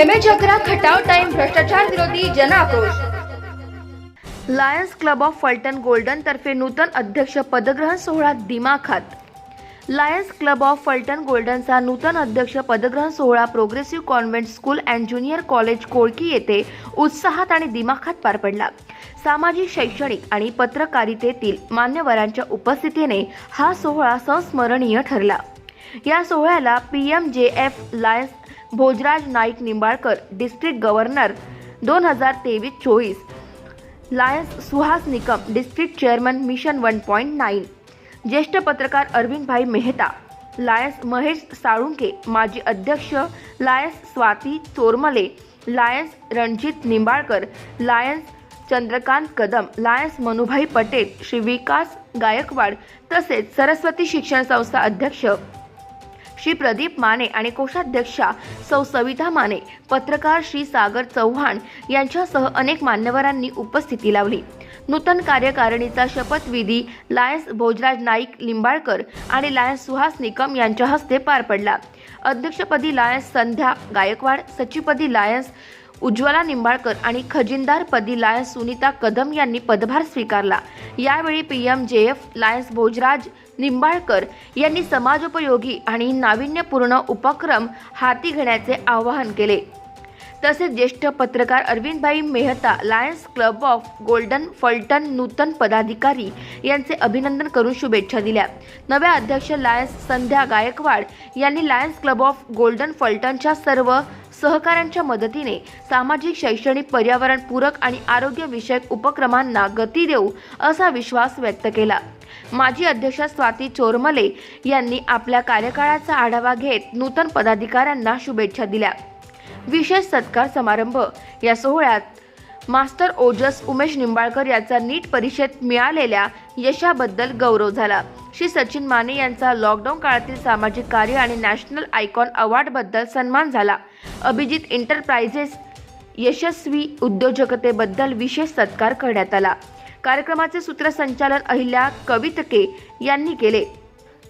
M H अकरा Khatav time भ्रष्टाचार विरोधी जन आक्रोश Lions Club of Phaltan Golden तर्फे नूतन अध्यक्ष पदग्रहण सोहळा दिमाखात. लायन्स क्लब ऑफ फलटण गोल्डनचा नूतन अध्यक्ष पदग्रहण सोहळा progressive convent school and junior college Kolki येथे उत्साहात आणि दिमाखात पार पडला. सामाजिक शैक्षणिक आणि पत्रकारितेतील मान्यवरांच्या उपस्थितीने हा सोहळा संस्मरणीय ठरला. या सोहळ्याला P M J F Lions Bhojraj Naik Nimbalkar district governor दोन हजार तेवीस चोवीस. Lions Suhas Nikam district chairman mission one point nine. ज्येष्ठ पत्रकार अरविंदभाई मेहता. लायन्स महेश साळुंके माजी अध्यक्ष. Lions Swati Chormale. Lions Ranjit Nimbalkar. Lions Chandrakant Kadam. Lions Manubhai Patel Shri Vikas Gaikwad. तसेच सरस्वती शिक्षण संस्था अध्यक्ष. श्री प्रदीप माने आणि कोषाध्यक्षा सौ सविता माने पत्रकार श्री सागर चव्हाण यांच्यासह अनेक मान्यवरांनी उपस्थिती लावली. नूतन कार्यकारिणीचा शपथविधी लायन्स भोजराज नाईक लिंबाळकर आणि लायन्स सुहास निकम यांच्या हस्ते पार पडला. अध्यक्षपदी लायन्स संध्या गायकवाड सचिवपदी लायन्स उज्ज्वला निंबाळकर आणि खजिनदारपदी लायन्स सुनीता कदम यांनी पदभार स्वीकारला. यावेळी P M J F Lions Bhojraj Nimbalkar यांनी समाजोपयोगी आणि नाविन्यपूर्ण उपक्रम हाती घेण्याचे आवाहन केले. तसेच ज्येष्ठ पत्रकार Arvindbhai Mehta Lions Club of Golden Phaltan नूतन पदाधिकारी यांचे अभिनंदन करून शुभेच्छा दिल्या. नव्या अध्यक्ष लायन्स संध्या गायकवाड यांनी लायन्स क्लब ऑफ गोल्डन फलटणच्या सर्व सहकाऱ्यांच्या मदतीने सामाजिक शैक्षणिक पर्यावरणपूरक आणि आरोग्यविषयक उपक्रमांना गती देऊ असा विश्वास व्यक्त केला. माजी अध्यक्ष स्वाती चोरमले यांनी आपल्या कार्यकाळाचा आढावा घेत नूतन पदाधिकाऱ्यांना शुभेच्छा दिल्या. विशेष सत्कार समारंभ. या सोहळ्यात मास्टर ओजस उमेश निंबाळकर यांचा नीट परीक्षेत मिळालेल्या यशाबद्दल गौरव झाला. श्री सचिन माने यांचा लॉकडाऊन काळातील सामाजिक कार्य आणि नॅशनल आयकॉन अवॉर्डबद्दल सन्मान झाला. अभिजित एंटरप्राइजेस यशस्वी उद्योजकतेबद्दल विशेष सत्कार करण्यात आला. कार्यक्रमाचे सूत्रसंचालन अहिल्या कवितके यांनी केले.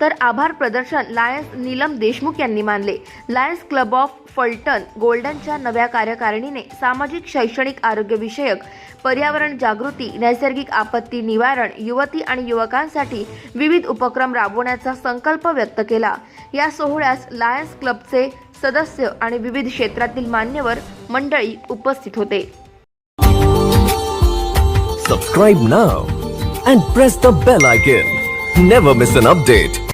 तर आभार प्रदर्शन लायन्स नीलम देशमुख यांनी मानले. लायन्स क्लब ऑफ फलटण गोल्डनच्या नव्या कार्यकारिणीने सामाजिक शैक्षणिक आरोग्यविषयक पर्यावरण जागृती नैसर्गिक आपत्ती निवारण युवती आणि युवकांसाठी विविध उपक्रम राबवण्याचा संकल्प व्यक्त केला. या सोहळ्यास लायन्स क्लबचे सदस्य आणि विविध क्षेत्रातील मान्यवर मंडळी उपस्थित होते. Subscribe now and press the bell icon never miss an update